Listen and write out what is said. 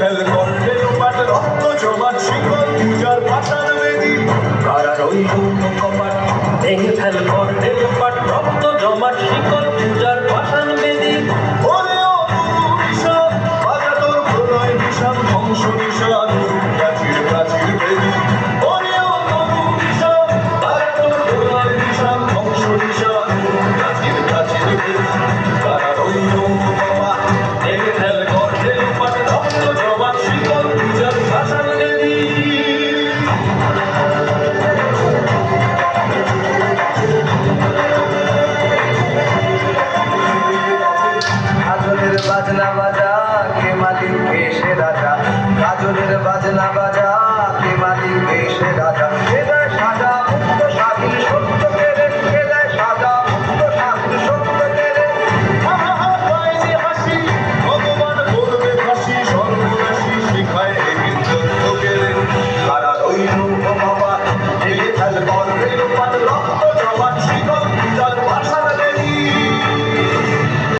Fail করবে তোমার রক্ত জমার শিকল পূজার পাতার বেদি। কারার ওই কপাট, ভেঙে ফেল করবে তোমার রক্ত জমার শিকল बाजना बजा के मालिक।